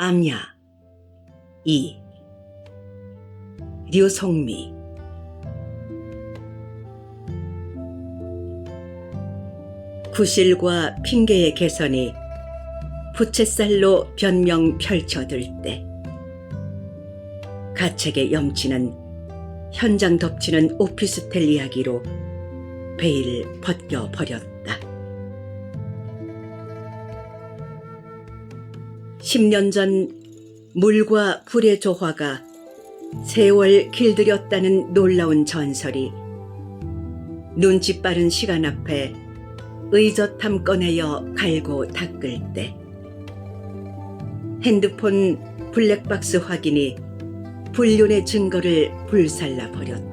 암야 2. 류송미 구실과 핑계의 개선이 부채살로 변명 펼쳐들 때 가책의 염치는 현장 덮치는 오피스텔 이야기로 베일을 벗겨버렸다. 10년 전 물과 불의 조화가 세월 길들였다는 놀라운 전설이 눈치 빠른 시간 앞에 의젓함 꺼내어 갈고 닦을 때 핸드폰 블랙박스 확인이 불륜의 증거를 불살라 버렸다.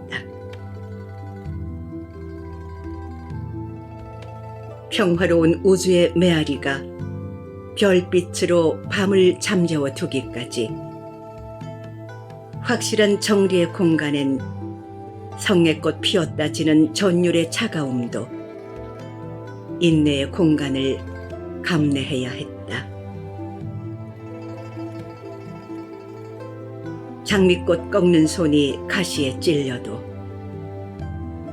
평화로운 우주의 메아리가 별빛으로 밤을 잠재워 두기까지 확실한 정리의 공간엔 성의꽃 피었다 지는 전율의 차가움도 인내의 공간을 감내해야 했다. 장미꽃 꺾는 손이 가시에 찔려도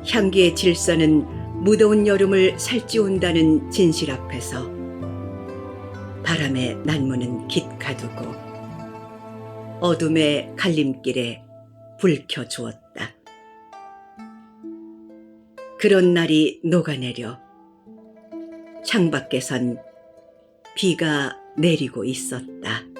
향기의 질서는 무더운 여름을 살찌운다는 진실 앞에서 바람의 난무는 깃 가두고 어둠의 갈림길에 불 켜주었다. 그런 날이 녹아내려 창밖에선 비가 내리고 있었다.